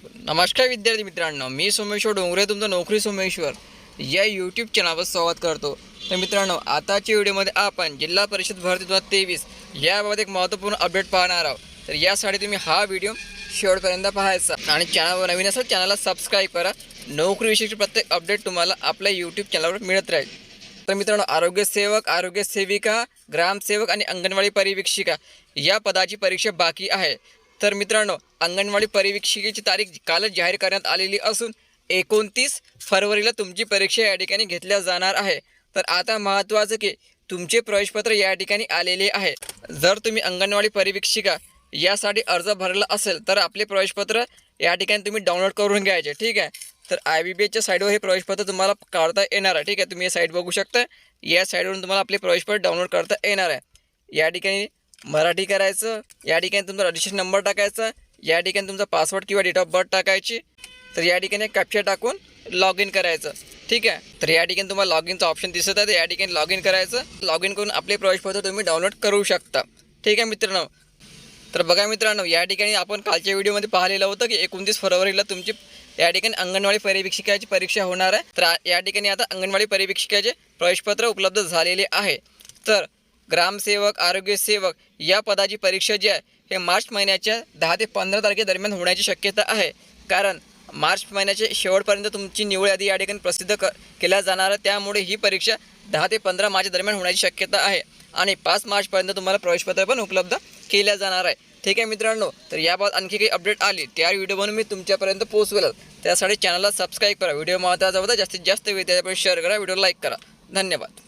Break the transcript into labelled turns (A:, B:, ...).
A: नमस्कार विद्यार्थी मित्रांनो मी सोमेश्वर डोंगरे तुमचं नोकरी सोमेश्वर या यूट्यूब चॅनलवर स्वागत करतो. तर मित्रांनो आताच्या व्हिडिओमध्ये आपण जिल्हा परिषद भरती दोन हजार तेवीस याबाबत एक महत्त्वपूर्ण अपडेट पाहणार आहोत. तर यासाठी तुम्ही हा व्हिडिओ शेवटपर्यंत पाहायचा. आणि चॅनलवर नवीन असेल चॅनलला सबस्क्राईब करा. नोकरीविषयीची प्रत्येक अपडेट तुम्हाला आपल्या यूट्यूब चॅनलवर मिळत राहील. तर मित्रांनो आरोग्य सेवक आरोग्य सेविका ग्रामसेवक आणि अंगणवाडी परिवीक्षिका या पदाची परीक्षा बाकी आहे. तर मित्रांनो अंगणवाडी परिवीक्षिकेची तारीख कालच जाहीर करण्यात आलेली असून एकोणतीस फरवरीला तुमची परीक्षा या ठिकाणी घेतल्या जाणार आहे. तर आता महत्त्वाचं की तुमचे प्रवेशपत्र या ठिकाणी आलेले आहे. जर तुम्ही अंगणवाडी परिवीक्षिका यासाठी अर्ज भरला असेल तर आपले प्रवेशपत्र या ठिकाणी तुम्ही डाउनलोड करून घ्यायचे ठीक आहे? तर आय बी बी एच्या साईडवर हे प्रवेशपत्र तुम्हाला काढता येणार आहे ठीक आहे? तुम्ही हे साईट बघू शकता. या साईडवरून तुम्हाला आपले प्रवेशपत्र डाउनलोड करता येणार आहे. या ठिकाणी मराठी करायचं या ठिकाणी तुमचा रजिस्ट्रेशन नंबर टाकायचा या ठिकाणी तुमचा पासवर्ड किंवा डेट ऑफ बर्थ टाकायची तर या ठिकाणी कॅप्चर टाकून लॉग इन करायचं. ठीक आहे? तर या ठिकाणी तुम्हाला लॉग इनचं ऑप्शन दिसत आहे तर या ठिकाणी लॉग इन करायचं. लॉग इन करून आपले प्रवेशपत्र तुम्ही डाउनलोड करू शकता. ठीक आहे मित्रांनो? तर बघा मित्रांनो या ठिकाणी आपण कालच्या व्हिडिओमध्ये पाहिलेलं होतं की एकोणतीस फरवरीला तुमची या ठिकाणी अंगणवाडी परिवीक्षिकाची परीक्षा होणार आहे. तर या ठिकाणी आता अंगणवाडी परिवीक्षिकाचे प्रवेशपत्र उपलब्ध झालेले आहे. तर ग्रामसेवक आरोग्य सेवक या पदाची परीक्षा जी आहे हे मार्च महिन्याच्या दहा ते पंधरा तारखेदरम्यान होण्याची शक्यता आहे. कारण मार्च महिन्याच्या शेवटपर्यंत तुमची निवड यादी या ठिकाणी प्रसिद्ध क केल्या जाणार आहे. त्यामुळे ही परीक्षा दहा ते पंधरा मार्च दरम्यान होण्याची शक्यता आहे. आणि पाच मार्चपर्यंत तुम्हाला प्रवेशपत्र पण उपलब्ध केल्या जाणार आहे. ठीक आहे मित्रांनो तर याबाबत आणखी काही अपडेट आली त्या व्हिडिओ बनवून मी तुमच्यापर्यंत पोहोचवेल. त्यासाठी चॅनलला सबस्क्राईब करा. व्हिडिओ महत्त्वाचा होता जास्तीत जास्त वेळ त्याच्यापर्यंत शेअर करा. व्हिडिओ लाईक करा. धन्यवाद.